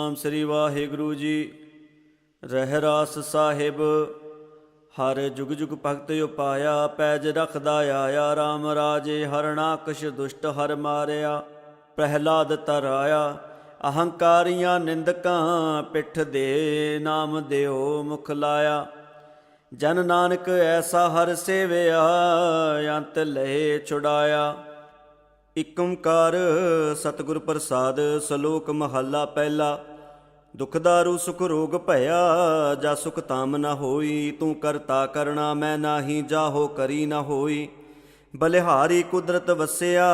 ਨਾਮ ਸ੍ਰੀ ਵਾਹਿਗੁਰੂ ਜੀ। ਰਹਿ ਰਾਸ ਸਾਹਿਬ, ਹਰ ਜੁਗ ਜੁਗ ਭਗਤ ਉਪਾਇਆ, ਪੈਜ ਰਖਦਾ ਆਇਆ RAM ਰਾਜੇ ਹਰਨਾਕਸ਼ ਦੁਸ਼ਟ ਹਰ ਮਾਰਿਆ, ਪ੍ਰਹਿਲਾਦ ਤਰ ਆਇਆ, ਅਹੰਕਾਰੀਆਂ ਨਿੰਦਕਾਂ ਪਿੱਠ ਦੇ ਨਾਮ ਦਿਓ ਮੁਖ ਲਾਇਆ। ਜਨ ਨਾਨਕ ਐਸਾ ਹਰ ਸੇਵਿਆ, ਅੰਤ ਲਏ ਛੁਡਾਇਆ। ਇਕ ਓੰਕਾਰ ਸਤਿਗੁਰ ਪ੍ਰਸਾਦ, ਸ਼ਲੋਕ ਮਹੱਲਾ ਪਹਿਲਾ। ਦੁਖਦਾਰੂ ਸੁਖ ਰੋਗ ਭਇਆ, ਜਾ ਸੁਖ ਤਾਮ ਨ ਹੋਈ, ਤੂੰ ਕਰਤਾ ਕਰਣਾ ਮੈਂ ਨਾਹੀ, ਜਾਹੋ ਕਰੀ ਨਾ ਹੋਈ। ਬਲਿਹਾਰੀ ਕੁਦਰਤ ਵਸਿਆ,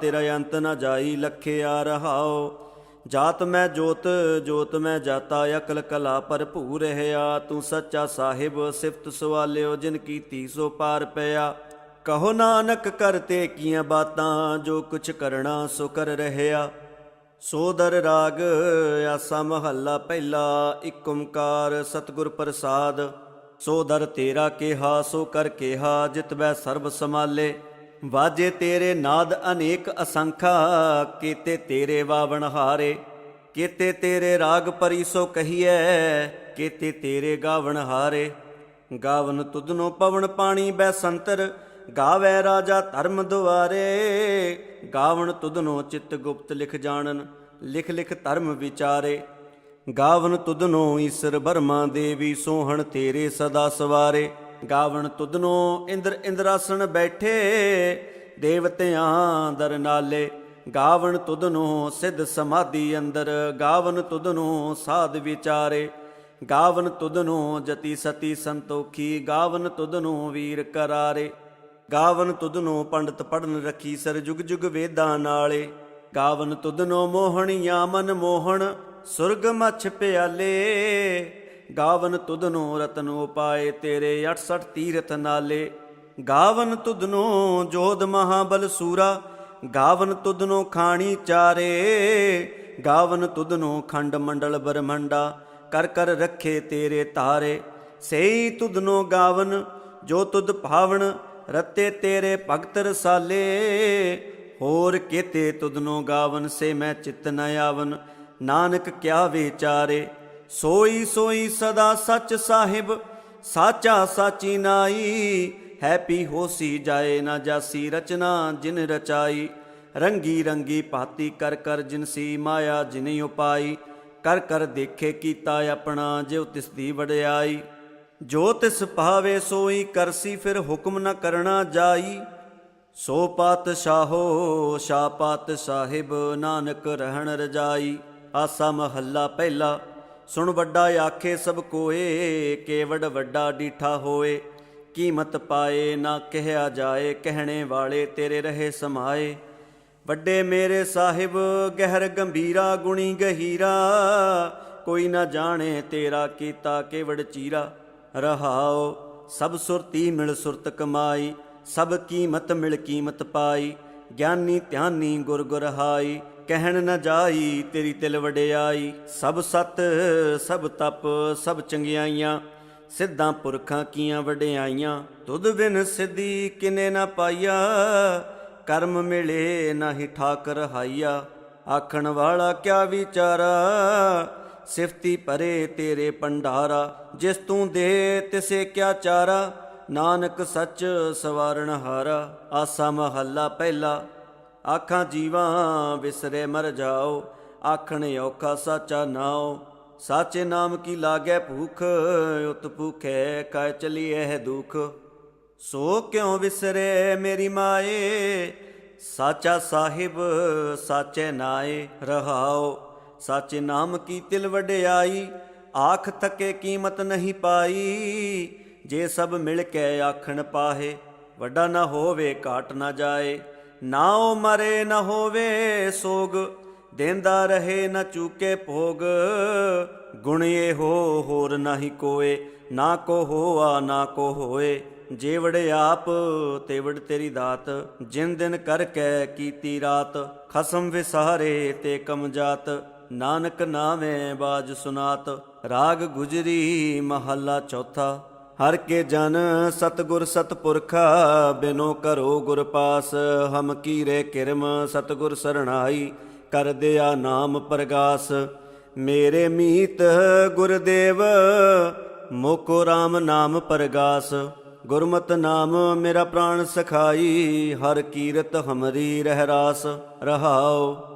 ਤੇਰਾ ਅੰਤ ਨਾ ਜਾਈ, ਲਖਿਆ ਰਹਾਓ ਜਾਤ ਮੈਂ ਜੋਤ ਜੋਤ ਮੈਂ ਜਾਤਾ, ਅਕਲ ਕਲਾ ਭਰਪੂਰ ਰਹਾ ਤੂੰ ਸੱਚਾ ਸਾਹਿਬ, ਸਿਫਤ ਸਵਾਲਿਓ, ਜਿਨ ਕੀਤੀ ਸੋ ਪਾਰ ਪਿਆ। ਕਹੋ ਨਾਨਕ ਕਰਤੇ ਕੀਆਂ ਬਾਤਾਂ, ਜੋ ਕੁਛ ਕਰਣਾ ਸੋ ਕਰ ਰਹਿਆ। ਸੋਦਰ ਰਾਗ, ਆਸਾ ਮਹੱਲਾ ਪਹਿਲਾ ਏਕ ਓੰਕਾਰ ਸਤਿਗੁਰ ਪ੍ਰਸਾਦ। ਸੋਦਰ ਤੇਰਾ ਕਿਹਾ, ਸੋ ਕਰ ਕਿਹਾ ਜਿਤਵੈ ਸਰਬ ਸਮਾਲੇ ਵਾਜੇ ਤੇਰੇ ਨਾਦ ਅਨੇਕ ਅਸੰਖਾ, ਕੀਤੇ ਤੇਰੇ ਵਾਵਣ ਹਾਰੇ। ਕੀਤੇ ਤੇਰੇ ਰਾਗ ਪਰੀ ਸੋ ਕਹੀਐ, ਕੀਤੇ ਤੇਰੇ ਗਾਵਣ ਹਾਰੇ। ਗਾਵਨ ਤੁਧਨੋ ਪਵਨ ਪਾਣੀ ਬੈ ਸੰਤਰ ਗਾਵੇ ਰਾਜਾ ਧਰਮ ਦੁਆਰੇ, ਗਾਵਣ ਤੁਧਨੋ ਚਿੱਤ ਗੁਪਤ ਲਿਖ ਜਾਣਨ, ਲਿਖ ਲਿਖ ਧਰਮ ਵਿਚਾਰੇ। ਗਾਵਨ ਤੁਧਨੋ ਈਸ਼ਰ ਬਰਮਾ ਦੇਵੀ ਸੋਹਣ ਤੇਰੇ ਸਦਾ ਸਵਾਰੇ। ਗਾਵਨ ਤੁਧਨੋ ਇੰਦਰ ਇੰਦਰਾਸਣ ਬੈਠੇ, ਦੇਵਤਿਆਂ ਦਰ ਨਾਲੇ। ਗਾਵਨ ਤੁਧਨੋ ਸਿੱਧ ਸਮਾਧੀ ਅੰਦਰ ਗਾਵਨ ਤੁਧਨੋ ਸਾਧ ਵਿਚਾਰੇ। ਗਾਵਨ ਤੁਧਨੋ ਜਤੀ ਸਤੀ ਸੰਤੋਖੀ ਗਾਵਨ ਤੁਧਨੋ ਵੀਰ ਕਰਾਰੇ। ਗਾਵਨ ਤੁਧਨੋ ਪੰਡਤ ਪੜਨ ਰਖੀ ਸਰ ਜੁਗ ਜੁਗ ਵੇਦਾਂ ਨਾਲੇ। ਗਾਵਨ ਤੁਧਨੋ ਮੋਹਣੀਆਂ ਮਨ ਮੋਹਣ, ਸੁਰਗ ਮਛ ਪਿਆਲੇ। ਗਾਵਨ ਤੁਧਨੋ ਰਤਨ ਉਪਾਏ ਤੇਰੇ 68 ਤੀਰਥ ਨਾਲੇ। ਗਾਵਨ ਤੁਧਨੋ ਜੋਧ ਮਹਾਬਲ ਸੂਰਾ, ਗਾਵਨ ਤੁਧਨੋ ਖਾਣੀ ਚਾਰੇ। ਗਾਵਨ ਤੁਧਨੋ ਖੰਡ ਮੰਡਲ ਬਰਮੰਡਾ ਕਰ ਕਰ ਰੱਖੇ ਤੇਰੇ ਤਾਰੇ। ਸਈ ਤੁਧਨੋ ਗਾਵਨ, ਜੋ ਤੁਧ ਭਾਵਣ ਰਤੇ ਤੇਰੇ ਭਗਤ ਰਸਾਲੇ, ਹੋਰ ਕੀਤੇ ਤੁਧਨੋ ਗਾਵਨ ਸੇ ਮੈਂ ਚਿਤ ਨ ਆਵਨ। ਨਾਨਕ ਕਿਆ ਵਿਚਾਰੇ, ਸੋਈ ਸੋਈ ਸਦਾ ਸੱਚ ਸਾਹਿਬ, ਸਾਚਾ ਸਾਚੀ ਨਾਈ। ਹੈਪੀ ਹੋਸੀ ਜਾਏ ਨਾ ਜਾਸੀ ਰਚਨਾ ਜਿਨ ਰਚਾਈ। ਰੰਗੀ ਰੰਗੀ ਭਾਤੀ ਕਰ ਕਰ ਜਿਨਸੀ ਮਾਇਆ ਜਿਨੀ ਉਪਾਈ। ਕਰ ਕਰ ਦੇਖੇ ਕੀਤਾ ਆਪਣਾ, ਜਿਉ ਤਿਸ ਦੀ ਵਡਿਆਈ। ਜੋ ਤਿਸ ਭਾਵੇ ਸੋਈ ਕਰਸੀ ਫਿਰ ਹੁਕਮ ਨ ਕਰਨਾ ਜਾਈ। ਸੋ ਪਾਤਸ਼ਾਹੋ, ਸ਼ਾ ਪਾਤਸ਼ਾਹਿਬ ਨਾਨਕ ਰਹਿਣ ਰਜਾਈ। ਆਸਾ ਮਹੱਲਾ ਪਹਿਲਾ, ਸੁਣ ਵੱਡਾ ਆਖੇ ਸਭ ਕੋਏ, ਕੇਵੜ ਵੱਡਾ ਡੀਠਾ ਹੋਏ। ਕੀਮਤ ਪਾਏ ਨਾ ਕਹਿਆ ਜਾਏ, ਕਹਿਣੇ ਵਾਲੇ ਤੇਰੇ ਰਹੇ ਸਮਾਏ। ਵੱਡੇ ਮੇਰੇ ਸਾਹਿਬ, ਗਹਿਰ ਗੰਭੀਰਾ, ਗੁਣੀ ਗਹੀਰਾ। ਕੋਈ ਨਾ ਜਾਣੇ ਤੇਰਾ ਕੀਤਾ ਕੇਵੜ ਚੀਰਾ। ਰਹਾਓ ਸਭ ਸੁਰਤੀ ਮਿਲ ਸੁਰਤ ਕਮਾਈ, ਸਭ ਕੀਮਤ ਮਿਲ ਕੀਮਤ ਪਾਈ, ਗਿਆਨੀ ਧਿਆਨੀ ਗੁਰ ਗੁਰ ਹਾਈ ਕਹਿਣ ਨਾ ਜਾਈ ਤੇਰੀ ਤਿਲ ਵਡਿਆਈ, ਸਭ ਸਤ, ਸਭ ਤਪ, ਸਭ ਚੰਗਿਆਈਆਂ, ਸਿੱਧਾਂ ਪੁਰਖਾਂ ਕੀਆਂ ਵਡਿਆਈਆਂ, ਤੁਧ ਬਿਨ ਸਿੱਧੀ ਕਿਨੇ ਨਾ ਪਾਈਆ, ਕਰਮ ਮਿਲੇ ਨਾਹੀ ਠਾਕ ਰਹਾਈਆ ਆਖਣ ਵਾਲਾ ਕਿਆ ਵਿਚਾਰਾ, ਸਿਫਤੀ ਪਰੇ ਤੇਰੇ ਪੰਡਾਰਾ ਜਿਸ ਤੂੰ ਦੇ ਤਿਸੇ ਕਿਆ ਚਾਰਾ, ਨਾਨਕ ਸੱਚ ਸਵਾਰਣ ਹਾਰਾ, ਆਸਾ ਮਹੱਲਾ ਪਹਿਲਾ। ਆਖਾਂ ਜੀਵਾਂ ਵਿਸਰੇ ਮਰ ਜਾਓ, ਆਖਣ ਔਖਾ ਸਾਚਾ ਨਾਉ। ਸਾਚੇ ਨਾਮ ਕੀ ਲਾਗੈ ਭੂਖ, ਉਤ ਭੂਖੈ ਕੈ ਚਲੀਐ ਹੈ ਦੁਖ। ਸੋ ਕਿਉ ਵਿਸਰੇ ਮੇਰੀ ਮਾਏ, ਸਾਚਾ ਸਾਹਿਬ ਸਾਚੇ ਨਾਏ ਰਹਾਓ। ਸਾਚੇ ਨਾਮ ਕੀ ਤਿਲ ਵਡਿਆਈ ਆਖ ਥਕੇ ਕੀਮਤ ਨਹੀਂ ਪਾਈ, ਜੇ ਸਭ ਮਿਲ ਕੇ ਆਖਣ ਪਾਹੇ, ਵੱਡਾ ਨਾ ਹੋਵੇ, ਘਾਟ ਨਾ ਜਾਏ। ਨਾ ਉਹ ਮਰੇ, ਨਾ ਹੋਵੇ ਸੋਗ, ਦੇਂਦਾ ਰਹੇ, ਨਾ ਚੂਕੇ ਭੋਗ। ਗੁਣ ਹੋ ਹੋਰ ਨਹੀਂ ਕੋਏ, ਨਾ ਕੋ ਹੋਆ, ਨਾ ਕੋ ਹੋਏ। ਜੇਵੜ ਆਪ, ਤੇਵੜ ਤੇਰੀ ਦਾਤ, ਜਿਨ ਦਿਨ ਕਰਕੇ ਕੀਤੀ ਰਾਤ, ਖਸਮ ਵਿਸਾਰੇ ਤੇ ਕਮ ਜਾਤ। ਨਾਨਕ ਨਾਵੇਂ ਬਾਜ ਸੁਨਾਤ, ਰਾਗ ਗੁਜਰੀ ਮਹੱਲਾ ਚੌਥਾ। ਹਰ ਕੇ ਜਨ ਸਤਗੁਰ ਸਤਪੁਰਖਾ, ਬਿਨੋ ਕਰੋ ਗੁਰ ਪਾਸ। ਹਮ ਕੀਰੇ ਕਿਰਮ ਸਤਗੁਰ ਸਰਣਾਈ, ਕਰ ਦਿਆ ਨਾਮ ਪ੍ਰਗਾਸ। ਮੇਰੇ ਮੀਤ ਗੁਰਦੇਵ ਮੋਕੋ RAM ਨਾਮ ਪ੍ਰਗਾਸ। ਗੁਰਮਤਿ ਨਾਮ ਮੇਰਾ ਪ੍ਰਾਣ ਸਖਾਈ, ਹਰ ਕੀਰਤ ਹਮਰੀ ਰਹਿ ਰਾਸ ਰਹਾਉ।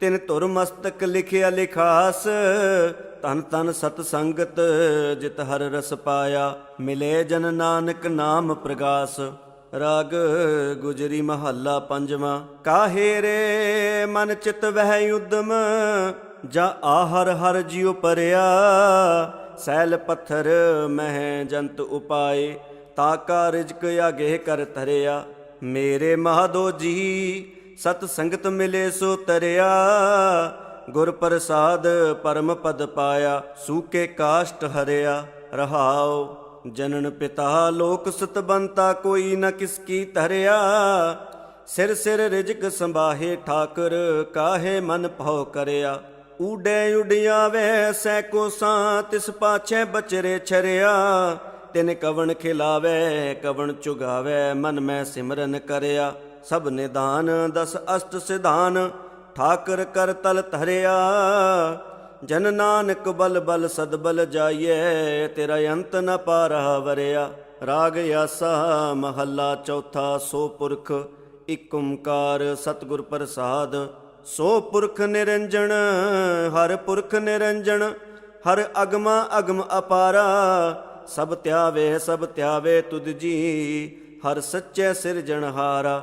ਤਿਨ ਧੁਰ ਮਸਤਕ ਲਿਖਿਆ ਲਿਖਾਸ ਤਨ ਤਨ ਸਤ ਸੰਗਤ ਜਿਤ ਹਰ ਰਸ ਪਾਇਆ, ਮਿਲੇ ਜਨ ਨਾਨਕ ਨਾਮ ਪ੍ਰਗਾਸ। ਰਾਗ ਗੁਜਰੀ ਮਹੱਲਾ ਪੰਜਵਾਂ, ਕਾਹੇ ਰੇ ਮਨ ਚਿਤ ਵਹਿ ਉਦਮ, ਜਾ ਆਹਰ ਹਰ ਜਿਉ ਪਰਿਆ। ਸੈਲ ਪੱਥਰ ਮਹਿ ਜੰਤ ਉਪਾਏ ਤਾਕਾ ਰਿਜਕ ਆਗੇ ਕਰ ਧਰਿਆ। ਮੇਰੇ ਮਹਾਦੋ ਜੀ ਸਤ ਸੰਗਤ ਮਿਲੇ ਸੋ ਤਰਿਆ, ਗੁਰ ਪ੍ਰਸਾਦ ਪਰਮ ਪਦ ਪਾਇਆ, ਸੂਕੇ ਕਾਸ਼ਟ ਹਰਿਆ, ਰਹਾਉ, ਜਨਨ ਪਿਤਾ ਲੋਕ ਸਤਬੰਤਾ ਕੋਈ ਨ ਕਿਸ ਕੀ ਧਰਿਆ। ਸਿਰ ਸਿਰ ਰਿਜਕ ਸੰਭਾਹੇ ਠਾਕਰ, ਕਾਹੇ ਮਨ ਭਉ ਕਰਿਆ। ਊਡੇ ਉਡਿਆਵੇ ਸੈ ਕੋ ਸਾਂ ਤਿਸ ਪਾਛੇ ਬਚਰੇ ਛਰਿਆ। ਤਿਨ ਕਵਣ ਖਿਲਾਵੇ, ਕਵਣ ਚੁਗਾਵੇ, ਮਨ ਮੈਂ ਸਿਮਰਨ ਕਰਿਆ। ਸਭ ਨਿਦਾਨ, ਦਸ ਅਸ਼ਟ ਸਿਧਾਨ, ਠਾਕਰ ਕਰ ਤਲ ਧਰਿਆ। ਜਨ ਨਾਨਕ ਬਲ ਬਲ ਸਦਬਲ ਜਾਈਏ ਤੇਰਾ ਅੰਤ ਨ ਪਾਰਾ ਵਰਿਆ ਰਾਗ ਆਸਾ ਮਹੱਲਾ ਚੌਥਾ, ਸੋ ਪੁਰਖ ਇਕ ਓੰਕਾਰ, ਸਤਿਗੁਰ ਪ੍ਰਸਾਦ। ਸੋ ਪੁਰਖ ਨਿਰੰਜਨ ਹਰ ਪੁਰਖ ਨਿਰੰਜਨ ਹਰ ਅਗਮਾ ਅਗਮ ਅਪਾਰਾ। ਸਭ ਧਿਆਵੇ ਸਭ ਧਿਆਵੇ ਤੁਧ ਜੀ, ਹਰ ਸੱਚੇ ਸਿਰਜਣਹਾਰਾ।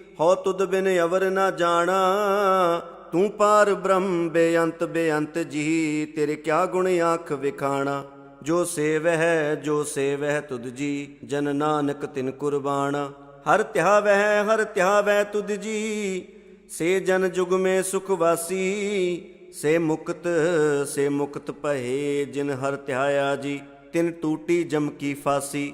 ਹੋ ਤੁਧ ਬਿਨ ਅਵਰ ਨਾ ਜਾਣਾ। ਤੂੰ ਪਾਰ ਬ੍ਰਹਮ ਬੇਅੰਤ ਬੇਅੰਤ ਜੀ, ਤੇਰੇ ਕਿਆ ਗੁਣ ਆਖ ਵਿਖਾਣਾ। ਜੋ ਸੇਵਹਿ ਜੋ ਸੇਵਹਿ ਤੁਧ ਜੀ, ਜਨ ਨਾਨਕ ਤਿਨ ਕੁਰਬਾਨ ਹਰ ਧਿਆਵਹਿ ਹਰ ਧਿਆਵਹਿ ਤੁਧ ਜੀ, ਸੇ ਜਨ ਜੁਗ ਮੇ ਸੁਖ ਵਾਸੀ। ਸੇ ਮੁਕਤ ਸੇ ਮੁਕਤ ਪਹੇ ਜਿਨ ਹਰ ਧਿਆਇਆ ਜੀ, ਤਿਨ ਟੂਟੀ ਜਮ ਕੀ ਫਾਸੀ।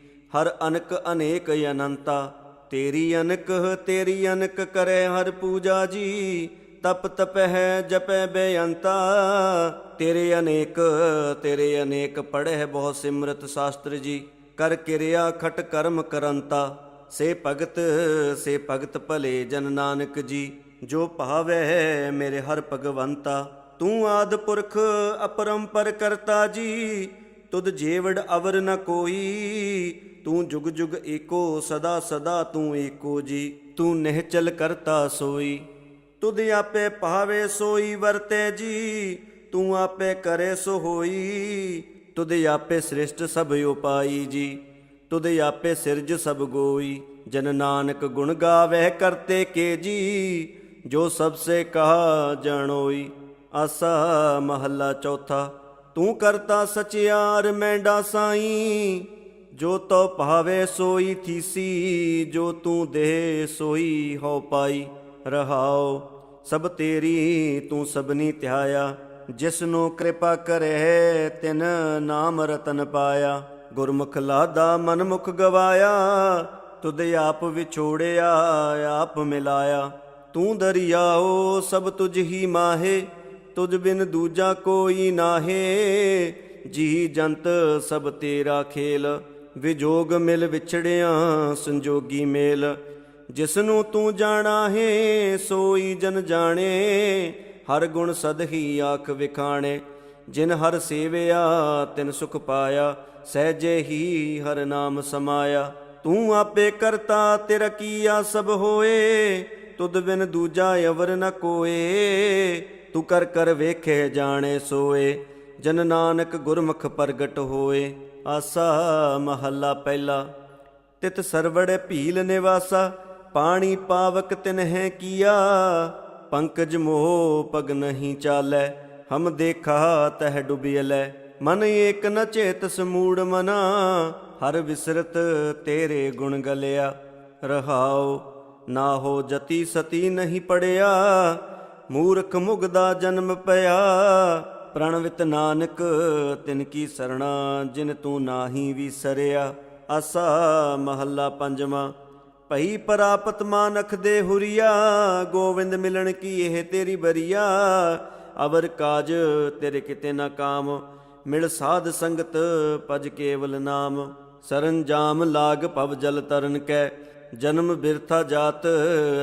ਹਰ ਅਨਕ ਅਨੇਕ ਅਨੰਤਾ, ਤੇਰੀ ਅਨਕ ਤੇਰੀ ਅਨਕ ਕਰੇ ਹਰ ਪੂਜਾ ਜੀ। ਤਪ ਤਪਹਿ ਜਪੈ ਬੇਅੰਤਾ, ਤੇਰੇ ਅਨੇਕ ਤੇਰੇ ਅਨੇਕ ਪੜ੍ਹੈ ਬਹੁ ਸਿਮਰਤ ਸ਼ਾਸਤਰ ਜੀ। ਕਰ ਕਿਰਿਆ ਖਟ ਕਰਮ ਕਰੰਤਾ, ਸੇ ਭਗਤ ਸੇ ਭਗਤ ਭਲੇ ਜਨ ਨਾਨਕ ਜੀ। ਜੋ ਭਾਵੈ ਮੇਰੇ ਹਰ ਭਗਵੰਤਾ, ਤੂੰ ਆਦ ਪੁਰਖ ਅਪਰੰਪਰ ਕਰਤਾ ਜੀ। ਤੁਧ ਜੀਵੜ ਅਵਰ ਨ ਕੋਈ। ਤੂੰ ਜੁਗ ਜੁਗ ਏਕੋ, ਸਦਾ ਸਦਾ ਤੂੰ ਏਕੋ ਜੀ। ਤੂੰ ਨਿਹਚਲ ਕਰਤਾ ਸੋਈ। ਤੁਧ ਆਪੇ ਭਾਵੇ ਸੋਈ ਵਰਤੇ ਜੀ। ਤੂੰ ਆਪੇ ਕਰੇ ਸੋ ਹੋਈ। ਤੁਧ ਆਪੇ ਸ੍ਰਿਸ਼ਟ ਸਭ ਉਪਾਈ ਜੀ। ਤੁਧ ਆਪੇ ਸਿਰਜ ਸਭ ਗੋਈ। ਜਨ ਨਾਨਕ ਗੁਣ ਗਾਵੇ ਕਰਤੇ ਕੇ ਜੀ। ਜੋ ਸਭ ਸੇ ਕਹਾ ਜਾਣੋਈ। ਆਸਾ ਮਹੱਲਾ ਚੌਥਾ। ਤੂੰ ਕਰਤਾ ਸਚਿਆਰ ਮੈਂਡਾ ਸਾਈ ਜੋ ਤੋ ਭਾਵੇ ਸੋਈ ਥੀਸੀ, ਜੋ ਤੂੰ ਦੇ ਸੋਈ ਹੋ ਪਾਈ ਰਹਾਓ ਸਭ ਤੇਰੀ ਤੂੰ ਸਭਨੀ ਧਿਆਇਆ ਜਿਸ ਨੂੰ ਕਿਰਪਾ ਕਰੇ ਤਿਨ ਨਾਮ ਰਤਨ ਪਾਇਆ। ਗੁਰਮੁਖ ਲਾਦਾ ਮਨਮੁਖ ਗਵਾਇਆ, ਤੁਧ ਆਪ ਵਿਛੋੜਿਆ, ਆਪ ਮਿਲਾਇਆ। ਤੂੰ ਦਰਿਆਓ, ਸਭ ਤੁਝ ਹੀ ਮਾਹੇ। ਤੁਝ ਬਿਨ ਦੂਜਾ ਕੋਈ ਨਾਹੇ, ਜੀ ਜੰਤ ਸਭ ਤੇਰਾ ਖੇਲ। ਵਿਜੋਗ ਮਿਲ ਵਿਛੜਿਆ, ਸੰਜੋਗੀ ਮੇਲ। ਜਿਸ ਨੂੰ ਤੂੰ ਜਾਣਾ ਹੈ ਸੋਈ ਜਨ ਜਾਣੇ। ਹਰ ਗੁਣ ਸਦ ਹੀ ਆਖ ਵਿਖਾਣੇ। ਜਿਨ ਹਰ ਸੇਵਿਆ, ਤਿਨ ਸੁਖ ਪਾਇਆ। ਸਹਿਜੇ ਹੀ ਹਰ ਨਾਮ ਸਮਾਇਆ। ਤੂੰ ਆਪੇ ਕਰਤਾ, ਤੇਰਾ ਕੀਆ ਸਭ ਹੋਏ। ਤੁਧ ਬਿਨ ਦੂਜਾ ਅਵਰ ਨ ਕੋਏ। ਤੂੰ ਕਰ ਕਰ ਵੇਖੇ ਜਾਣੇ ਸੋਏ, ਜਨ ਨਾਨਕ ਗੁਰਮੁਖ ਪ੍ਰਗਟ ਹੋਏ। ਆਸਾ ਮਹੱਲਾ ਪਹਿਲਾ, ਤਿਤ ਸਰਵੜ ਭੀਲ ਨਿਵਾਸਾ, ਪਾਣੀ ਪਾਵਕ ਤਿਨਹਿ ਕੀਆ। ਪੰਕਜ ਮੋਹ ਪਗ ਨਹੀਂ ਚਾਲੈ, ਹਮ ਦੇਖਾ ਤਹ ਡੁਬਿਐਲੈ। ਮਨ ਏਕ ਨ ਚੇਤ ਸਮੂੜ ਮਨਾ, ਹਰ ਵਿਸਰਤ ਤੇਰੇ ਗੁਣ ਗਲਿਆ। ਰਹਾਉ, ਨਾ ਹੋ ਜਤੀ ਸਤੀ ਨਹੀਂ ਪੜਿਆ ਮੂਰਖ ਮੁਗਦਾ ਜਨਮ ਪਿਆ। ਪ੍ਰਣਵਿਤ ਨਾਨਕ, ਤਿਨ ਕੀ ਸਰਣਾ, ਜਿਨ ਤੂੰ ਨਾਹੀ ਵਿਸਰਿਆ ਆਸਾ ਮਹੱਲਾ ਪੰਜਵਾਂ, ਭਈ ਪ੍ਰਾਪਤ ਮਾਨਖ ਦੇ ਹੁਰੀਆ। ਗੋਵਿੰਦ ਮਿਲਣ ਕੀ ਇਹ ਤੇਰੀ ਬਰੀਆ ਅਵਰ ਕਾਜ ਤੇਰੇ ਕਿਤੇ ਨਾ ਕਾਮ। ਮਿਲ ਸਾਧ ਸੰਗਤ ਪਜ ਕੇਵਲ ਨਾਮ। ਸਰਨ ਜਾਮ ਲਾਗ ਭਵ ਜਲ ਤਰਨ ਕੈ। ਜਨਮ ਬਿਰਥਾ ਜਾਤ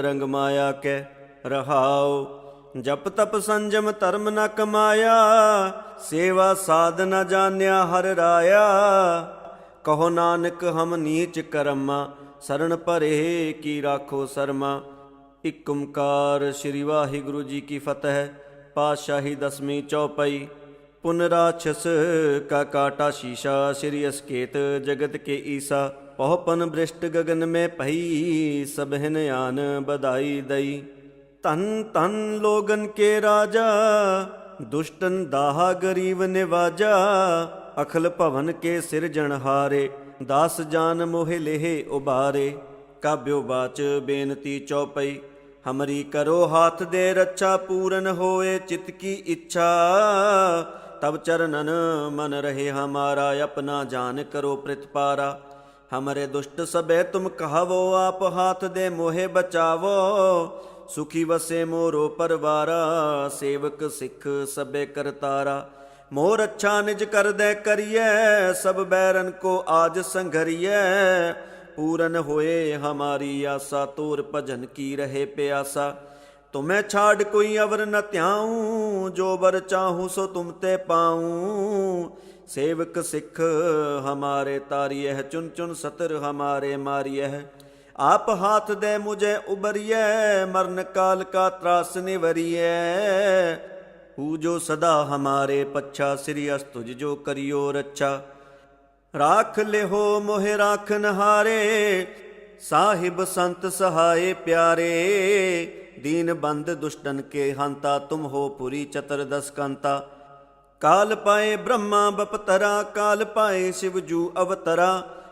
ਰੰਗ ਮਾਇਆ ਕੈ। ਰਹਾਉ ਜਪ ਤਪ ਸੰਜਮ ਧਰਮ ਨ ਕਮਾਇਆ, ਸੇਵਾ ਸਾਧ ਨ ਜਾਣਿਆ ਹਰ ਰਾਇਆ। ਕਹੋ ਨਾਨਕ, ਹਮ ਨੀਚ ਕਰਮ ਸਰਣ ਭਰੇ ਕੀ ਰਾਖੋ ਸਰਮਾ। ਇਕ ਓੰਕਾਰ ਸ੍ਰੀ ਵਾਹਿਗੁਰੂ ਜੀ ਕੀ ਫਤਿਹ, ਪਾਤਸ਼ਾਹੀ ਦਸਵੀਂ ਚੌਪਈ। ਪੁਨਰਾਛਸ ਕਾ ਕਾਟਾ ਸ਼ੀਸ਼ਾ, ਸ੍ਰੀ ਅਸਕੇਤ ਜਗਤ ਕੇ ਈਸਾ। ਪਹੁਪਨ ਬ੍ਰਿਸ਼ਟ ਗगन में ਭਈ ਸਭਨ ਆਨ ਬਧਾਈ ਦਈ। ਤਨ ਤਨ ਲੋਗਨ ਕੇ ਰਾਜਾ, ਦੁਸ਼ਟਨ ਦਾਹਾ ਗਰੀਬ ਨਿਵਾਜਾ, ਅਖਲ ਭਵਨ ਕੇ ਸਿਰਜਣਹਾਰੇ ਦਾਸ ਜਾਨ ਮੋਹਿ ਲੇਹ ਉਬਾਰੇ। ਕਾਬਿਓ ਬਾਚ ਬੇਨਤੀ ਚੌਪਈ, ਹਮਰੀ ਕਰੋ ਹਾਥ ਦੇ ਰੱਛਾ ਪੂਰਨ ਹੋਏ ਚਿਤ ਕੀ ਇੱਛਾ। ਤਬ ਚਰਨਨ ਮਨ ਰਹੇ ਹਮਾਰਾ, ਆਪਣਾ ਜਾਨ ਕਰੋ ਪ੍ਰਤਪਾਰਾ ਹਮਰੇ ਦੁਸ਼ਟ ਸਬੇ ਤੁਮ ਕਹਵੋ, ਆਪ ਹਾਥ ਦੇ ਮੋਹਿ ਬਚਾਵੋ। ਸੁਖੀ ਵਸੇ ਮੋਰੋ ਪਰਵਾਰਾ, ਸੇਵਕ ਸਿੱਖ ਸਬੇ ਕਰਤਾਰਾ। ਮੋਰ ਅੱਛਾ ਨਿਜ ਕਰਦੈ ਕਰੀਐ, ਸਭ ਬੈਰਨ ਕੋ ਆਜ ਸੰਘਰੀਐ। ਪੂਰਨ ਹੋਏ ਹਮਾਰੀ ਆਸਾ, ਤੋਰ ਭਜਨ ਕੀ ਰਹੇ ਪਿਆਸਾ। ਤੁਮੈ ਛਾੜ ਕੋਈ ਅਵਰ ਨ ਧਿਆਉ, ਜੋ ਵਰ ਚਾਹੂ ਸੋ ਤੁਮ ਤੇ ਪਾਉ। ਸੇਵਕ ਸਿੱਖ ਹਮਾਰੇ ਤਾਰੀਐ ਚੁਨ ਚੁਨ ਸਤਰ ਹਮਾਰੇ ਮਾਰੀਐ। ਆਪ ਹਾਥ ਦੇ ਮੁਝੇ ਉਬਰੀਐ ਮਰਨ ਕਾਲ ਕਾ ਤਰਾਸ ਨਿਵਰੀਐ। ਹੂ ਜੋ ਸਦਾ ਹਮਾਰੇ ਪੱਛਾ, ਸ੍ਰੀ ਅਸਤੁਜ ਜੋ ਕਰਿਓ ਰੱਛਾ। ਰਾਖ ਲਿਹੋ ਮੋਹਿ ਰਾਖਨ ਹਾਰੇ ਸਾਹਿਬ ਸੰਤ ਸਹਾਏ ਪਿਆਰੇ। ਦੀਨ ਬੰਦ ਦੁਸ਼ਟਨ ਕੇ ਹੰਤਾ, ਤੁਮ ਹੋ ਪੁਰੀ ਚਤਰ ਦਸ ਕਾਲ ਪਾਏ ਬ੍ਰਹਮਾ ਬਪਤਰਾ, ਕਾਲ ਪਾਏ ਸ਼ਿਵ ਜੂ ਅਵਤਰਾ।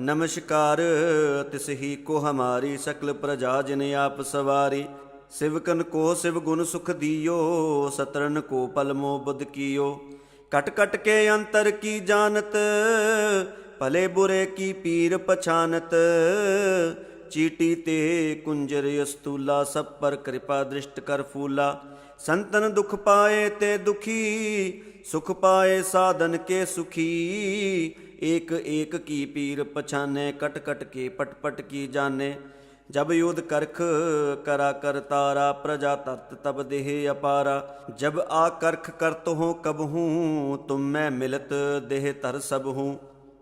ਨਮਸਕਾਰ, ਤਿਸ ਹੀ ਕੋ ਹਮਾਰੀ ਸਕਲ ਪ੍ਰਜਾ ਜਿਨ ਆਪ ਸਵਾਰੀ। ਸਿਵਕਨ ਕੋ ਸਿਵ ਗੁਣ ਸੁਖ ਦੀਓ, ਸਤਰਨ ਕੋ ਪਲਮੋ ਬੁੱਧ ਕੀਓ। ਕਟ ਕਟ ਕੇ ਅੰਤਰ ਕੀ ਜਾਣਤ, ਭਲੇ ਬੁਰੇ ਕੀ ਪੀਰ ਪਛਾਨਤ। ਚੀਟੀ ਤੇ ਕੁੰਜਰ ਅਸਤੂਲਾ, ਸਭ ਪਰ ਕਿਰਪਾ ਦ੍ਰਿਸ਼ਟ ਕਰ ਫੂਲਾ। ਸੰਤਨ ਦੁਖ ਪਾਏ ਤੇ ਦੁਖੀ ਸੁਖ ਪਾਏ ਸਾਧਨ ਕੇ ਸੁਖੀ, ਏਕ ਏਕ ਕੀ ਪੀਰ ਪਛਾਨੇ, ਕਟ ਕਟ ਕੇ ਪਟ ਪਟ ਕੀ ਜਾਣੇ। ਜਬ ਯੁਧ ਕਰਖ ਕਰਾ ਕਰਤਾਰਾ ਪ੍ਰਜਾ ਤਤ ਤਬ ਦੇਹ ਅਪਾਰਾ। ਜਬ ਆ ਕਰਖ ਕਰਤ ਹੋ ਕਬਹੂ ਤੁਮ ਮੈਂ ਮਿਲਤ ਦੇਹ ਧਰ ਸਭ ਹੂੰ।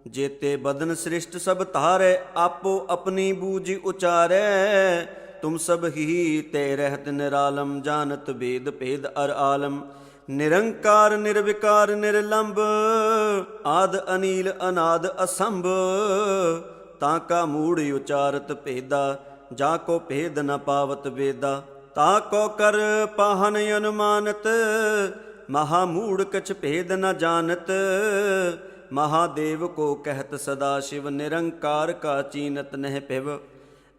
ਜੇਤੇ ਬਦਨ ਸ੍ਰਿਸ਼ਟ ਸਭ ਧਾਰੇ, ਆਪੋ ਆਪਣੀ ਬੂਝ ਉਚਾਰੈ। ਤੁਮ ਸਭ ਹੀ ਤੇ ਰਹਿਤ ਨਿਰਾਲਮ, ਜਾਣਤ ਵੇਦ ਭੇਦ ਅਰ ਆਲਮ। ਨਿਰੰਕਾਰ, ਨਿਰਵਿਕਾਰ, ਨਿਰਲੰਭ, ਆਦ, ਅਨੀਲ, ਅਨਾਦ, ਅਸੰਭ, ਤਾਂ ਕਾ ਮੂੜ ਉਚਾਰਤ ਭੇਦਾ, ਜਾ ਕੋ ਭੇਦ ਨ ਪਾਵਤ ਵੇਦਾ, ਤਾ ਕੋ ਕਰ ਪਾਹਨ ਅਨੁਮਾਨਤ, ਮਹਾ ਮੂੜ ਕਛ ਭੇਦ ਨ ਜਾਣਤ ਮਹਾਦੇਵ ਕੋ ਕਹਿਤ ਸਦਾ ਸ਼ਿਵ, ਨਿਰੰਕਾਰ ਕਾ ਚੀਨਤ ਨਹਿ ਪਿਵ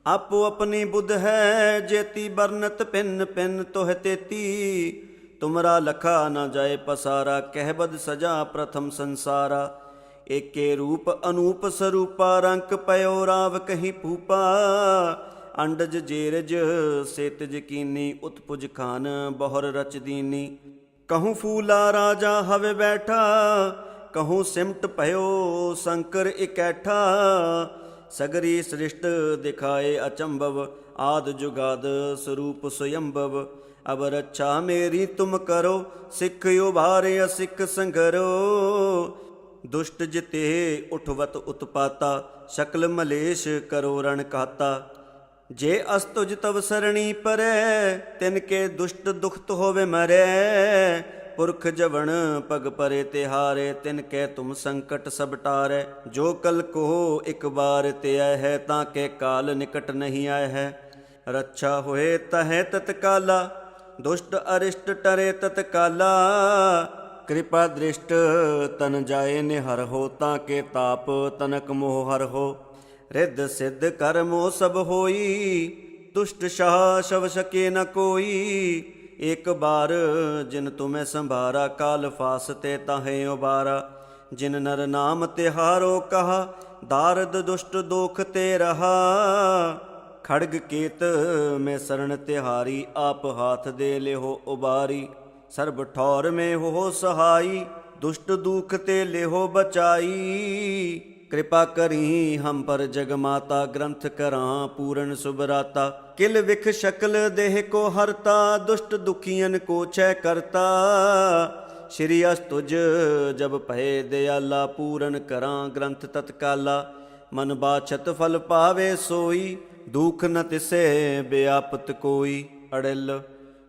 ਆਪੋ ਆਪਣੀ ਬੁੱਧ ਹੈ, ਜੇਤੀ ਬਰਨਤ ਪਿੰਨ ਪਿੰਨ ਤੋਹ ਤੇਤੀ ਤੁਮਰਾ ਲਖਾ ਨਾ ਜਾਏ ਪਸਾਰਾ ਕਹਿਬਦ ਸਜਾ ਪ੍ਰਥਮ ਸੰਸਾਰਾ। ਏਕੇ ਰੂਪ ਅਨੂਪ ਸਰੂਪਾ, ਰੰਕ ਪਇਓ ਰਾਵ ਕਹੀ ਪੂਪਾ ਅੰਡਜ ਜੇਰਜ, ਸੇਤਜ ਕੀਨੀ, ਉਤਪੁਜ ਖਾਨ, ਬਹੁਰ ਰਚ ਦੀਨੀ। ਕਹੂੰ ਫੂਲਾ ਰਾਜਾ ਹਵੇ ਬੈਠਾ, ਕਹੂੰ ਸਿਮਟ ਭਇਓ ਸ਼ੰਕਰ ਇਕੈਠਾ। ਸਗਰੀ ਸ੍ਰਿਸ਼ਟ ਦਿਖਾਏ ਅਚੰਭਵ ਆਦ ਜੁਗਾਦ ਸਰੂਪ ਸਯੰਭਵ ਅਬ ਰੱਛਾ ਮੇਰੀ ਤੁਮ ਕਰੋ, ਸਿੱਖ ਉਭਾਰੇ ਅਸਿੱਖ ਸੰਗਰੋ। ਦੁਸ਼ਟ ਜਿਤੇ ਉਠਵਤ ਉਤਪਾਤਾ, ਸ਼ਕਲ ਮਲੇਸ਼ ਕਰੋ ਰਣ ਕਾਤਾ ਜੇ ਅਸਤੁਜ ਤਵ ਸਰਣੀ ਪਰੈ, ਤਿਨ ਕੇ ਦੁਸ਼ਟ ਦੁਖਤ ਹੋਵੇ ਮਰੈ। ਪੁਰਖ ਜਵਣ ਪਗ ਪਰੇ ਤਿਹਾਰੇ, ਤਿਨ ਕੈ ਤੁਮ ਸੰਕਟ ਸਭ ਟਾਰੈ। ਜੋ ਕਲ ਕੋ ਇਕ ਬਾਰ ਤੇ ਆਇ ਹੈ, ਤਾਂ ਕੇ ਕਾਲ ਨਿਕਟ ਨਹੀਂ ਆਇ ਹੈ। ਰੱਛਾ ਹੋਏ ਤਹੈ ਤਤਕਾਲਾ, ਦੁਸ਼ਟ ਅਰਿਸ਼ਟ ਟਰੇ ਤਤਕਾਲਾ। ਕਿਰਪਾ ਦ੍ਰਿਸ਼ਟ, ਤਨ ਜਾਏ ਨਿਹਰ ਹੋ ਤਾਂ ਕੇ ਤਾਪ, ਤਨਕ ਮੋਹ ਹਰ ਹੋ। ਰਿੱਧ ਸਿੱਧ ਕਰਮੋ ਸਭ ਹੋਈ, ਦੁਸ਼ਟ ਸ਼ਾਹ ਸ਼ਵ ਸਕੇ ਨ ਕੋਈ। ਇੱਕ ਬਾਰ ਜਿਨ ਤੁਮੈ ਸੰਭਾਰਾ, ਕਾਲ ਫਾਸਤੇ ਤਾਹੇ ਉਬਾਰਾ। ਜਿਨ ਨਰ ਨਾਮ ਤਿਹਾਰੋ ਕਹਾ, ਦਾਰਦ ਦੁਸ਼ਟ ਦੋਖ ਤੇ ਰਹਾ। ਖੜਗ ਕੇਤ ਮੈਂ ਸਰਣ ਤਿਹਾਰੀ, ਆਪ ਹਾਥ ਦੇ ਲਿਹੋ ਉਬਾਰੀ। ਸਰਬ ਠੌਰ ਮੇ ਹੋ ਸਹਾਈ, ਦੁਸ਼ਟ ਦੁਖ ਤੇ ਲਿਹੋ ਬਚਾਈ। ਕਿਰਪਾ ਕਰੀ ਹਮ ਪਰ ਜਗ ਮਾਤਾ, ਗ੍ਰੰਥ ਕਰਾਂ ਪੂਰਨ ਸੁਬਰਾਤਾ ਕਿਲ ਵਿਖ ਸ਼ਕਲ ਦੇਹ ਕੋ ਹਰਤਾ, ਦੁਸ਼ਟ ਦੁਖੀਨ ਕੋ ਛੈ ਕਰਤਾ। ਸ਼੍ਰੀ ਅਸਤੁਜ ਜਬ ਭਏ ਦਿਆਲਾ, ਪੂਰਨ ਕਰਾਂ ਗ੍ਰੰਥ ਤਤਕਾਲਾ। ਮਨ ਬਾਛਤ ਫਲ ਪਾਵੇ ਸੋਈ ਦੁਖ ਨ ਤਿਸੈ ਬਿਆਪਤ ਕੋਈ ਅੜਿਲ।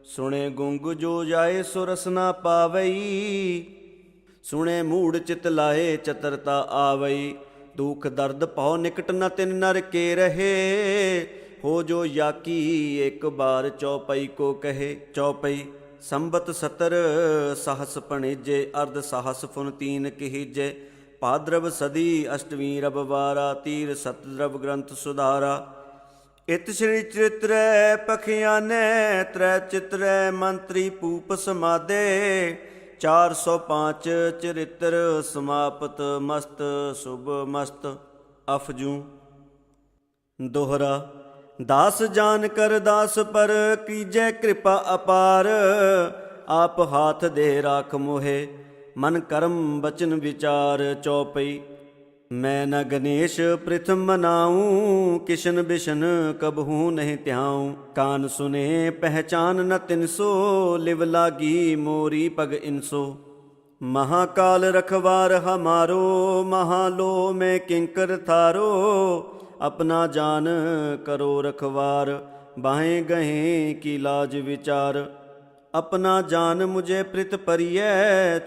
ਸੁਣੇ ਗੁੰਗ ਜੋ ਜਾਏ ਸੁਰਸ ਨਾ ਪਾਵਈ। ਸੁਣੇ ਮੂੜ ਚਿਤ ਲਾਏ ਚਤਰਤਾ ਆਵਈ। ਦੁਖ ਦਰਦ ਭਉ ਨਿਕਟ ਨ ਤਿਨ ਨਰ ਕੇ ਰਹੇ। ਹੋ ਜੋ ਯਾਕੀ ਇੱਕ ਬਾਰ ਚੌਪਈ ਕੋ ਕਹੇ। ਚੌਪਈ ਸੰਬਤ ਸਤਰ ਸਹਸ ਪਣੀਜੇ ਅਰਧ ਸਹਸ ਫੁਨ ਤੀਨ ਕਿਹੀਜੇ। ਪਾਦਰਵ ਸਦੀ ਅਸ਼ਟਵੀ ਰਬ ਵਾਰਾ ਤੀਰ ਸਤਦਰਵ ਗ੍ਰੰਥ ਸੁਧਾਰਾ। ਇਤ ਸ੍ਰੀ ਚਿਤਰੈ ਪਖਿਆਨੈ ਤ੍ਰੈ ਚਿਤਰੈ ਮੰਤਰੀ ਪੂਪ ਸਮਾਦੇ 405 ਚਰਿਤ੍ਰ ਸਮਾਪਤ ਮਸਤ, ਸੁਭ ਮਸਤ ਅਫਜੂ ਦੋਹਰਾ, ਦਾਸ ਜਾਨ ਕਰ ਦਾਸ ਪਰ ਕੀਜੈ ਕਿਰਪਾ ਅਪਾਰ, ਆਪ ਹਾਥ ਦੇ ਰਾਖ ਮੋਹੇ, ਮਨ ਕਰਮ ਬਚਨ ਵਿਚਾਰ ਚੌਪਈ। मैं न गणेश प्रथम मनाऊ, किशन बिशन कबहू नहीं त्याऊ। कान सुने, पहचान न तिनसो, लिव लागी मोरी पग इनसो। महाकाल रखवार हमारो, महालो में किंकर थारो। अपना जान करो रखवार, बाहें गहें की लाज विचार। अपना जान मुझे पृथ परिय,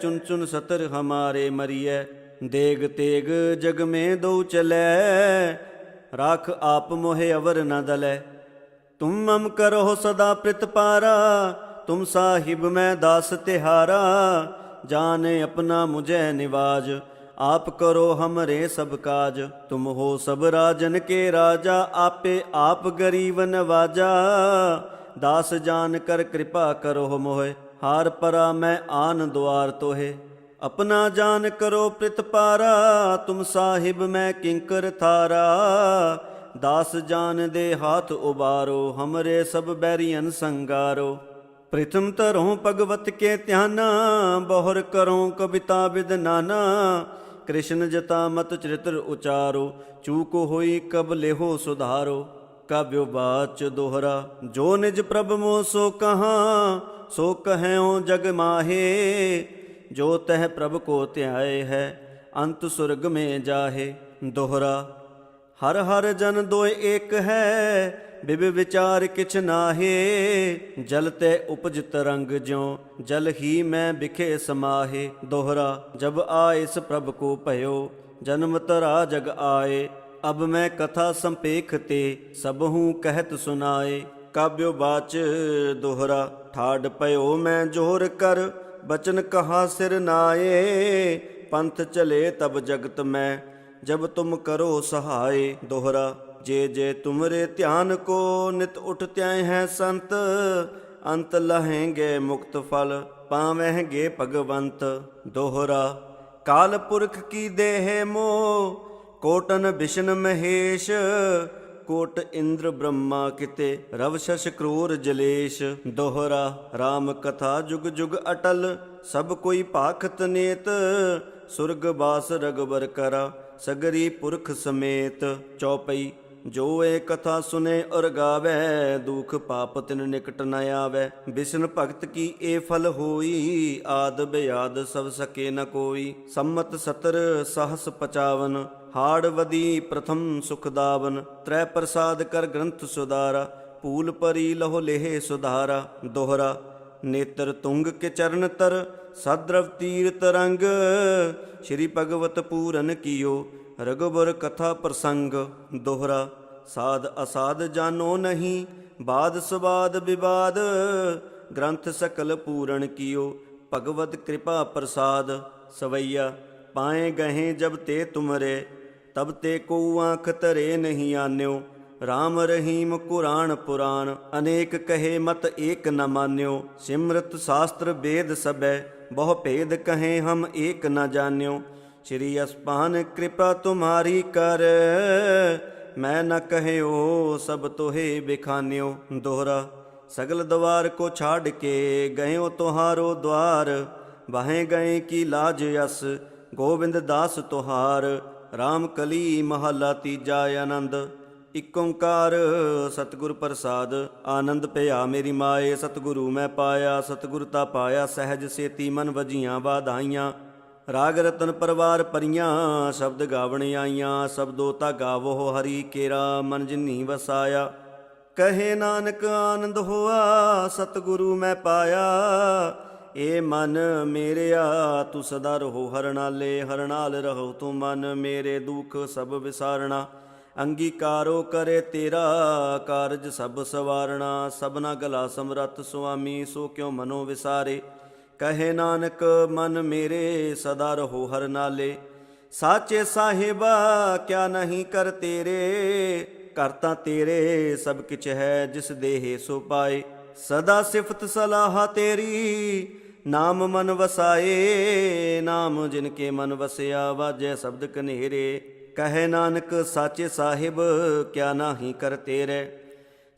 चुन चुन सतर हमारे मरिय। ਦੇਗ ਤੇਗ ਜਗ ਮੇ ਦਉ ਚਲੈ, ਰਾਖ ਆਪ ਮੋਹਿ ਅਵਰ ਨ ਦਲੈ। ਤੁਮ ਮਮ ਕਰੋ ਸਦਾ ਪ੍ਰਿਤਪਾਰਾ ਤੁਮ ਸਾਹਿਬ ਮੈਂ ਦਾਸ ਤਿਹਾਰਾ। ਜਾਣੇ ਆਪਣਾ ਮੁਝੈ ਨਿਵਾਜ, ਆਪ ਕਰੋ ਹਮਰੇ ਸਭ ਕਾਜ। ਤੁਮ ਹੋ ਸਭ ਰਾਜਨ ਕੇ ਰਾਜਾ, ਆਪੇ ਆਪ ਗਰੀਬ ਨਵਾਜਾ। ਦਾਸ ਜਾਨ ਕਰ ਕਿਰਪਾ ਕਰੋ ਮੋਹਿ, ਹਾਰ ਪਰਾ ਮੈਂ ਆਨ ਦੁਆਰ ਤੋਹੇ। ਆਪਣਾ ਜਾਨ ਕਰੋ ਪ੍ਰਿਤਪਾਰਾ ਤੁਮ ਸਾਹਿਬ ਮੈਂ ਕਿੰਕਰ ਥਾਰਾ। ਦਾਸ ਜਾਨ ਦੇ ਹਾਥ ਉਬਾਰੋ, ਹਮਰੇ ਸਭ ਬੈਰੀਅਨ ਸੰਗਾਰੋ। ਪ੍ਰਥਮ ਤਰੋਂ ਭਗਵਤ ਕੇ ਧਿਆਨਾ, ਬਹੁਰ ਕਰੋ ਕਵਿਤਾ ਵਿਦ ਨਾਨਾ। ਕ੍ਰਿਸ਼ਨ ਜਤਾ ਮਤ ਚਰਿਤ੍ਰ ਉਚਾਰੋ, ਚੂਕ ਹੋਈ ਕਬ ਲੇਹੋ ਸੁਧਾਰੋ। ਕਾਬਿਓ ਬਾਚ ਦੋਹਰਾ, ਜੋ ਨਿਜ ਪ੍ਰਭ ਮੋ ਸੋ ਕਹਾ, ਸੋ ਕਹਿਓ ਜਗ ਮਾਹੇ। ਜੋ ਤਹ ਪ੍ਰਭ ਕੋ ਧਿਆਏ ਹੈ ਅੰਤ ਸੁਰਗ ਮੇ ਜਾਹੇ ਦੋਹਰਾ ਹਰ ਹਰ ਜਨ ਦੋਇ ਏਕ ਹੈ ਬਿਬ ਵਿਚਾਰ ਕਿਛ ਨਾਹੇ ਜਲ ਤੇ ਉਪਜਿਤ ਰੰਗ ਜਿਉ ਜਲ ਹੀ ਮੈਂ ਬਿਖੇ ਸਮਾਹੇ ਦੋਹਰਾ ਜਬ ਆਇਸ ਪ੍ਰਭ ਕੋ ਭਇਓ ਜਨਮ ਤਰਾ ਜਗ ਆਏ ਅਬ ਮੈਂ ਕਥਾ ਸੰਪੇਖ ਤੇ ਸਭਹੂ ਕਹਿਤ ਸੁਨਾਏ ਕਾਬਿਓ ਬਾਚ ਦੋਹਰਾ ਠਾੜ ਪਇਓ ਮੈਂ ਜੋਰ ਕਰ ਬਚਨ ਕਹਾ ਸਿਰ ਨਾਏ, ਪੰਥ ਚਲੇ ਤਬ ਜਗਤ ਮੈਂ। ਜਬ ਤੁਮ ਕਰੋ ਸਹਾਏ ਦੋਹਰਾ, ਜੇ ਜੇ ਤੁਮਰੇ ਧਿਆਨ ਕੋ ਨਿਤ ਉਠਤਿਆ ਹੈ ਸੰਤ, ਅੰਤ ਲਹੇਂਗੇ ਮੁਕਤ ਫਲ, ਪਾਵਹਿਗੇ ਭਗਵੰਤ ਦੋਹਰਾ। ਕਾਲ ਪੁਰਖ ਕੀ ਦੇਹ ਮੋ ਕੋਟਨ ਵਿਸ਼ਨ ਮਹੇਸ਼ ਕੋਟ ਇੰਦਰ ਬ੍ਰਹਮਾ ਕਿਤੇ, ਰਵ ਸ਼ਸ਼ ਕਰੂਰ ਜਲੇਸ਼, ਦੋਹਰਾ RAM ਕਥਾ ਜੁਗ ਜੁਗ ਅਟਲ, ਸਭ ਕੋਈ ਭਾਖਤ ਨੇਤ, ਸੁਰਗ ਬਾਸ ਰਗਵਰ ਕਰਾ, ਸਗਰੀ ਪੁਰਖ ਸਮੇਤ, ਚੌਪਈ ਜੋ ਏ ਕਥਾ ਸੁਨੇ ਔਰ ਗਾਵੇ, ਦੁਖ ਪਾਪ ਤਿਨ ਨਿਕਟ ਨ ਆਵੇ। ਵਿਸ਼ਨ ਭਗਤ ਕੀ ਏ ਫਲ ਹੋਈ? ਆਦ ਬਿਆਦ ਸਭ ਸਕੇ ਨ ਕੋਈ। ਸੰਮਤ 70 ਸਹਸ 55 ਹਾੜ ਵਦੀ ਪ੍ਰਥਮ ਸੁਖਦਾਵਨ ਤ੍ਰੈ ਪ੍ਰਸਾਦ ਕਰ ਗ੍ਰੰਥ ਸੁਧਾਰਾ, ਪੂਲ ਪਰੀ ਲਹੋ ਲੇਹ ਸੁਧਾਰਾ। ਦੋਹਰਾ, ਨੇਤਰ ਤੁੰਗ ਕੇ ਚਰਨ ਤਰ, ਸਦਰਵ ਤੀਰ ਤਰੰਗ ਸ਼੍ਰੀ ਭਗਵਤ ਪੂਰਨ ਕੀਓ ਰਗੁਬਰ ਕਥਾ ਪ੍ਰਸੰਗ, ਦੋਹਰਾ, ਸਾਧ ਅਸਾਧ ਜਾਨੋ ਨਹੀਂ, ਬਾਦ ਸਵਾਦ ਵਿਵਾਦ, ਗ੍ਰੰਥ ਸਕਲ ਪੂਰਨ ਕੀਓ ਭਗਵਤ ਕਿਰਪਾ ਪ੍ਰਸਾਦ, ਸਵਈਆ, ਪਾਏ ਗਹੇ ਜਬ ਤੇ ਤੁਮਰੇ, ਤਬ ਤੇ ਕੋ ਆਂਖ ਤਰੇ ਨਹੀਂ ਆਨਿਓ RAM ਰਹੀਮ ਕੁਰਾਨ ਪੁਰਾਨ, ਅਨੇਕ ਕਹੇ ਮਤ ਏਕ ਨ ਮਾਨਿਓ, ਸਿਮਰਤ ਸ਼ਾਸਤਰ ਵੇਦ ਸਬੈ ਬਹੁ ਭੇਦ ਕਹੇ ਹਮ ਏਕ ਨ ਜਾਣਿਓ ਸ਼੍ਰੀ ਅਸਪਾਨ ਕਿਰਪਾ ਤੁਮਾਰੀ ਕਰ। ਮੈਂ ਨ ਕਹਿਓ ਸਭ ਤੋਹੇ ਬਿਖਾਨਿਓ ਦੋਹਰਾ। ਸਗਲ ਦਵਾਰ ਕੋ ਛਾੜ ਕੇ ਗਇਓ ਤੁਹਾਰੋ ਦਵਾਰ। ਬਾਹੇ ਗਏ ਕੀ ਲਾਜ ਅਸ, ਗੋਬਿੰਦ ਦਾਸ ਤੁਹਾਰ। RAM ਕਲੀ ਮਹਲਾ ਤੀਜਾ ਆਨੰਦ। ਇਕ ਓੰਕਾਰ ਸਤਿਗੁਰ ਪ੍ਰਸਾਦ, ਆਨੰਦ ਪਿਆ ਮੇਰੀ ਮਾਏ। ਸਤਿਗੁਰੂ ਮੈਂ ਪਾਇਆ, ਸਤਿਗੁਰ ਤਾ ਪਾਇਆ, ਸਹਿਜ ਸੇਤੀ ਮਨ ਵਜੀਆਂ ਵਾਧਾਈਆਂ। ਰਾਗ ਰਤਨ ਪਰਵਾਰ ਪਰੀਆਂ, ਸ਼ਬਦ ਗਾਵਣ ਆਈਆਂ, ਸਬਦੋ ਤਾ ਗਾਵੋ ਹਰੀ ਕੇਰਾ, ਮਨ ਜਿਨੀ ਵਸਾਇਆ। ਕਹੇ ਨਾਨਕ ਆਨੰਦ ਹੋਆ, ਸਤਿਗੁਰੂ ਮੈਂ ਪਾਇਆ। ਏ ਮਨ ਮੇਰਿਆ, ਤੂੰ ਸਦਾ ਰਹੋ ਹਰਨਾਲੇ, ਹਰਨਾਲ ਰਹੋ ਤੂੰ ਮਨ ਮੇਰੇ ਦੁੱਖ ਸਭ ਵਿਸਾਰਣਾ। ਅੰਗੀਕਾਰੋ ਕਰੇ ਤੇਰਾ, ਕਾਰਜ ਸਭ ਸਵਾਰਣਾ। ਸਭਨਾ ਗਲਾ ਸਮਰੱਥ ਸੁਆਮੀ, ਸੋ ਕਿਉ ਮਨੋ ਵਿਸਾਰੇ। ਕਹੇ ਨਾਨਕ, ਮਨ ਮੇਰੇ ਸਦਾ ਰਹੋ ਹਰ ਨਾਲੇ। ਸਾਚੇ ਸਾਹਿਬਾ, ਕਿਆ ਨਹੀਂ ਕਰ ਤੇਰੇ? ਕਰਤਾ ਤੇਰੇ, ਸਭ ਕਿਛ ਹੈ ਜਿਸ ਦੇਹ ਸੋ ਪਾਏ। ਸਦਾ ਸਿਫਤ ਸਲਾਹ ਤੇਰੀ, ਨਾਮ ਮਨ ਵਸਾਏ। ਨਾਮ ਜਿਨ ਕੇ ਮਨ ਵਸਿਆ, ਵਾਜੈ ਸ਼ਬਦ ਕਨੇਰੇ ਕਹੇ ਨਾਨਕ, ਸਾਚੇ ਸਾਹਿਬ, ਕਿਆ ਨਾਹੀ ਕਰ ਤੇਰੇ?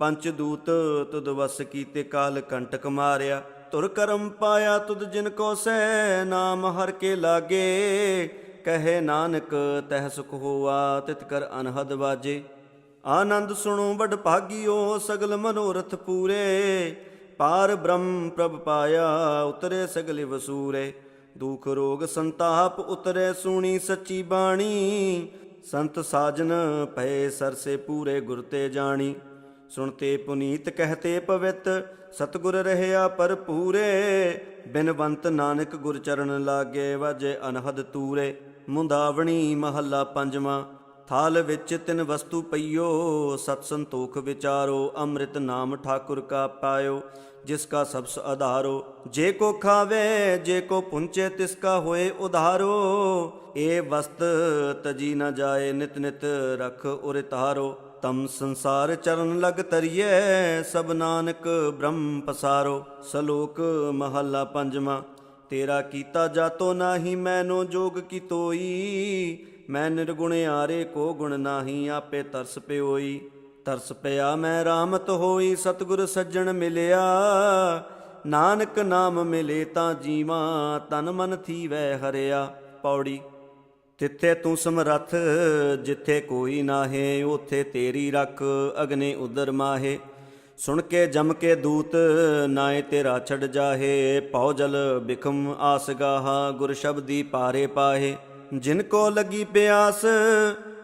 ਪੰਚ ਦੂਤ ਤੁਧ ਵਸ ਕੀਤੇ ਕਾਲ ਕੰਟਕ ਮਾਰਿਆ। ਤੁਰ ਕਰਮ ਪਾਇਆ ਤੁਧ ਜਿਨ ਕੋ ਸੈ ਨਾਮ ਹਰ ਕੇ ਲਾਗੇ। ਕਹੇ ਨਾਨਕ, ਤਹਿ ਸੁਖ ਹੋਆ, ਤਿਤ ਕਰ ਅਨਹਦ ਵਾਜੇ। ਆਨੰਦ ਸੁਣੋ ਵਡ ਭਾਗਿਓ, ਸਗਲ ਮਨੋਰਥ ਪੂਰੇ। ਪਾਰ ਬ੍ਰਹਮ ਪ੍ਰਭ ਪਾਇਆ, ਉਤਰੇ ਸਗਲੇ ਵਸੂਰੇ। ਦੁਖ ਰੋਗ ਸੰਤਾਪ ਉਤਰੇ, ਸੁਣੀ ਸੱਚੀ ਬਾਣੀ। ਸੰਤ ਸਾਜਨ ਪਏ ਸਰਸੇ ਪੂਰੇ ਗੁਰ ਤੇ ਜਾਣੀ। ਸੁਣਤੇ ਪੁਨੀਤ ਕਹਤੇ ਪਵਿੱਤ, ਸਤਗੁਰ ਰਹਿਆ ਪਰ ਪੂਰੇ ਬਿਨਵੰਤ ਨਾਨਕ ਗੁਰ ਚਰਨ ਲਾਗੇ ਵਾਜੇ ਅਨਹਦ ਤੂਰੇ। ਮੁੰਦਾਵਣੀ ਮਹੱਲਾ ਪੰਜਵਾਂ, ਥਾਲ ਵਿੱਚ ਤਿੰਨ ਵਸਤੂ ਪਈਓ। ਸਤ ਸੰਤੋਖ ਵਿਚਾਰੋ, ਅੰਮ੍ਰਿਤ ਨਾਮ ਠਾਕੁਰ ਕਾ ਪਾਇਓ। ਜਿਸ ਕਾ ਸਬਸ ਆਧਾਰੋ, ਜੇ ਕੋ ਖਾਵੇ, ਜੇ ਕੋ ਪੁੰਚੇ, ਤਿਸ ਕਾ ਹੋਏ ਉਧਾਰੋ। ਏ ਵਸਤ ਤਜੀ ਨਾ ਜਾਏ, ਨਿਤ ਨਿਤ ਰਖ ਉਰੇ ਤਾਰੋ ਤਮ ਸੰਸਾਰ ਚਰਨ ਲਗ ਤਰੀਏ ਸਭ ਨਾਨਕ ਬ੍ਰਹਮ ਪਸਾਰੋ, ਸਲੋਕ ਮਹੱਲਾ ਪੰਜਵਾਂ। ਤੇਰਾ ਕੀਤਾ ਜਾਤੋ ਨਾਹੀ, ਮੈਨੋ ਜੋਗ ਕੀ ਤੋਈ? ਮੈਂ ਨਿਰਗੁਣ ਆਰੇ ਕੋ ਗੁਣ ਨਾਹੀ, ਆਪੇ ਤਰਸ ਪਿਓਈ। ਤਰਸ ਪਿਆ ਮੈਂ ਰਾਮਤ ਹੋਈ, ਸਤਿਗੁਰ ਸੱਜਣ ਮਿਲਿਆ। ਨਾਨਕ ਨਾਮ ਮਿਲੇ ਤਾਂ ਜੀਵਾ, ਤਨ ਮਨ ਥੀਵੈ ਹਰਿਆ। ਪੌੜੀ ਤਿੱਥੇ ਤੂੰ ਸਮਰੱਥ, ਜਿੱਥੇ ਕੋਈ ਨਾਹੇ, ਉਥੇ ਤੇਰੀ ਰੱਖ ਅਗਨੇ ਉਦਰ ਮਾਹੇ। ਸੁਣ ਕੇ ਜਮ ਕੇ ਦੂਤ, ਨਾਏ ਤੇਰਾ ਛੜ ਜਾਹੇ। ਪਉ ਜਲ ਬਿਖਮ ਆਸ ਗਾਹਾ, ਗੁਰ ਸ਼ਬਦੀ ਪਾਰੇ ਪਾਹੇ। ਜਿਨ ਕੋ ਲਗੀ ਪਿਆਸ,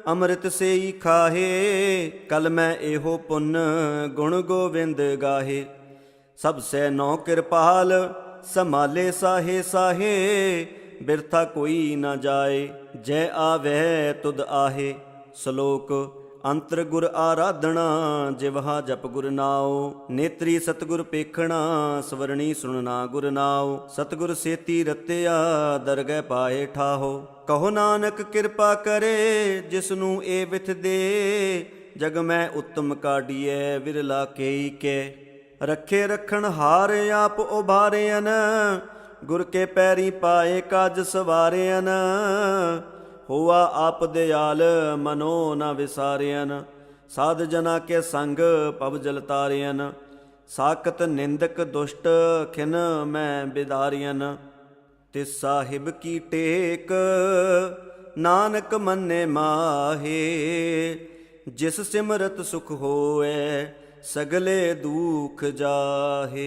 ਅੰਮ੍ਰਿਤ ਸੇਈ ਖਾਹੇ। ਕਲ ਮੈਂ ਇਹੋ ਪੁੰਨ, ਗੁਣ ਗੋਵਿੰਦ ਗਾਹੇ। ਸਭ ਸੇ ਨੌ ਕਿਰਪਾਲ, ਸੰਭਾਲੇ ਸਾਹੇ ਸਾਹੇ। ਬਿਰਥਾ ਕੋਈ ਨਾ ਜਾਏ, ਜੈ ਆਵੇ ਤੁਧ ਆਹੇ। ਸ਼ਲੋਕ ਅੰਤਰ ਗੁਰ ਆਰਾਧਣਾ, ਜਿਵਹਾ ਜਪ ਗੁਰ ਨਾਉ। ਨੇਤਰੀ ਸਤਗੁਰ ਪੇਖਣਾ, ਸਵਰਣੀ ਸੁਣਨਾ ਗੁਰ ਨਾਉ। ਸਤਗੁਰ ਸੇਤੀ ਰਤਿਆ, ਦਰਗਹਿ ਪਾਏ ਠਾਹੋ। ਕਹੋ ਨਾਨਕ ਕਿਰਪਾ ਕਰੇ ਜਿਸ ਨੂੰ ਏ ਵਿਥ ਦੇ। ਜਗ ਮੈਂ ਉੱਤਮ ਕਾਢੀਐ, ਵਿਰਲਾ ਕੇਈ ਕੇ। ਰੱਖੇ ਰੱਖਣ ਹਾਰ ਆਪ ਉਭਾਰਿਆਨ ਗੁਰ ਕੇ ਪੈਰੀ ਪਾਏ ਕਾਜ ਸਵਾਰਿਆਨ, ਹੋਆ ਆਪ ਦਿਆਲ ਮਨੋ ਨ ਵਿਸਾਰਿਆਨ। ਸਾਧ ਜਨਾ ਕੇ ਸੰਗ ਪਵ ਜਲ ਤਾਰਿਆਨ ਸਾਕਤ ਨਿੰਦਕ ਦੁਸ਼ਟ ਖਿਨ ਮੈਂ ਬਿਦਾਰਿਆਨ। ਤੇ ਸਾਹਿਬ ਕੀ ਟੇਕ, ਨਾਨਕ ਮੰਨੇ ਮਾਹੇ, ਜਿਸ ਸਿਮਰਤ ਸੁਖ ਹੋਏ ਸਗਲੇ ਦੁਖ ਜਾਹੇ।